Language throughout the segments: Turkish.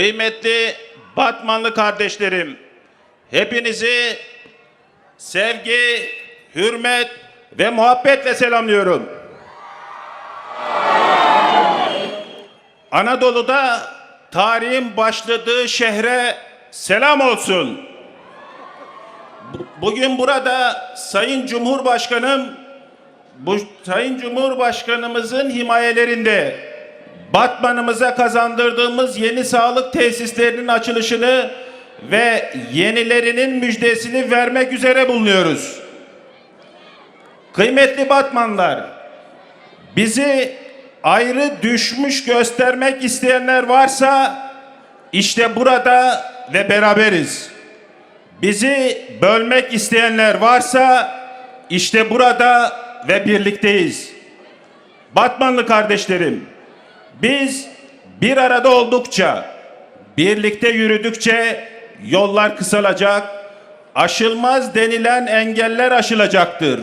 Kıymetli Batmanlı kardeşlerim, hepinizi sevgi, hürmet ve muhabbetle selamlıyorum. Anadolu'da tarihin başladığı şehre selam olsun. Bu- Bugün burada Sayın Cumhurbaşkanım bu Sayın Cumhurbaşkanımızın himayelerinde Batmanımıza kazandırdığımız yeni sağlık tesislerinin açılışını ve yenilerinin müjdesini vermek üzere bulunuyoruz. Kıymetli Batmanlar, bizi ayrı düşmüş göstermek isteyenler varsa işte burada ve beraberiz. Bizi bölmek isteyenler varsa işte burada ve birlikteyiz. Batmanlı kardeşlerim, biz bir arada oldukça, birlikte yürüdükçe yollar kısalacak, aşılmaz denilen engeller aşılacaktır.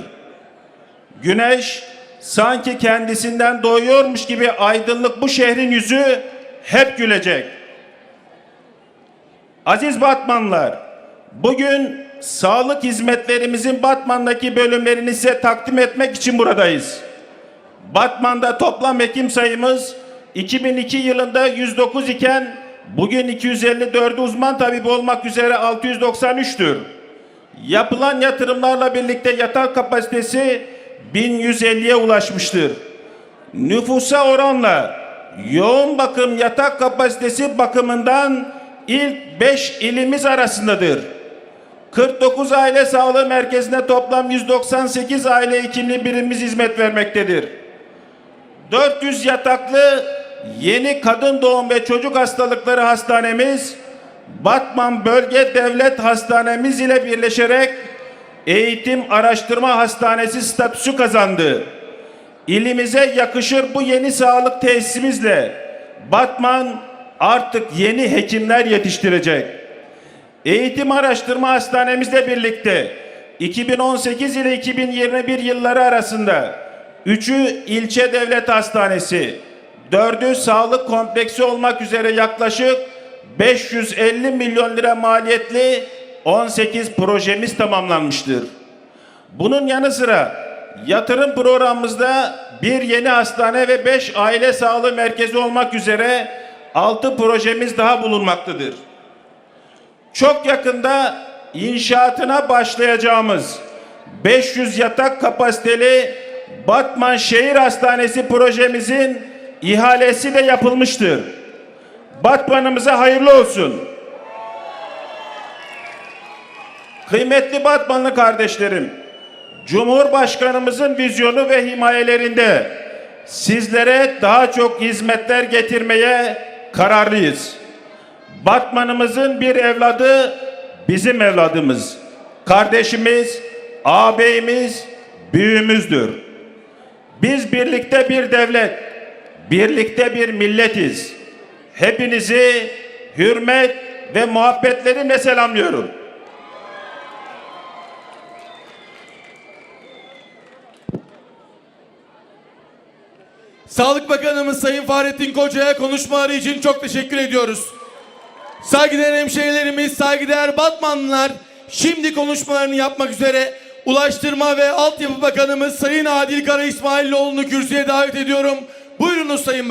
Güneş sanki kendisinden doğuyormuş gibi aydınlık bu şehrin yüzü hep gülecek. Aziz Batmanlar, bugün sağlık hizmetlerimizin Batman'daki bölümlerini size takdim etmek için buradayız. Batman'da toplam hekim sayımız 2002 yılında 109 iken bugün 254 uzman tabip olmak üzere 693'tür. Yapılan yatırımlarla birlikte yatak kapasitesi 1150'ye ulaşmıştır. Nüfusa oranla yoğun bakım yatak kapasitesi bakımından ilk 5 ilimiz arasındadır. 49 aile sağlığı merkezine toplam 198 aile hekimli birimimiz hizmet vermektedir. 400 yataklı yeni kadın doğum ve çocuk hastalıkları hastanemiz Batman Bölge Devlet Hastanemiz ile birleşerek Eğitim Araştırma Hastanesi statüsü kazandı. İlimize yakışır bu yeni sağlık tesisimizle Batman artık yeni hekimler yetiştirecek. Eğitim Araştırma Hastanemizle birlikte 2018 ile 2021 yılları arasında 3'ü ilçe devlet hastanesi, 4'ü sağlık kompleksi olmak üzere yaklaşık 550 milyon lira maliyetli 18 projemiz tamamlanmıştır. Bunun yanı sıra yatırım programımızda bir yeni hastane ve 5 aile sağlığı merkezi olmak üzere 6 projemiz daha bulunmaktadır. Çok yakında inşaatına başlayacağımız 500 yatak kapasiteli Batman Şehir Hastanesi projemizin ihalesi de yapılmıştır. Batmanımıza hayırlı olsun. Kıymetli Batmanlı kardeşlerim, Cumhurbaşkanımızın vizyonu ve himayelerinde sizlere daha çok hizmetler getirmeye kararlıyız. Batmanımızın bir evladı bizim evladımız. Kardeşimiz, ağabeyimiz, büyüğümüzdür. Biz birlikte bir devlet, birlikte bir milletiz. Hepinizi hürmet ve muhabbetlerimle selamlıyorum. Sağlık Bakanımız Sayın Fahrettin Koca'ya konuşmaları için çok teşekkür ediyoruz. Saygıdeğer hemşehrilerimiz, saygıdeğer Batmanlılar şimdi konuşmalarını yapmak üzere Ulaştırma ve Altyapı Bakanımız Sayın Adil Kara İsmailoğlu'nu kürsüye davet ediyorum. Buyurunuz Sayın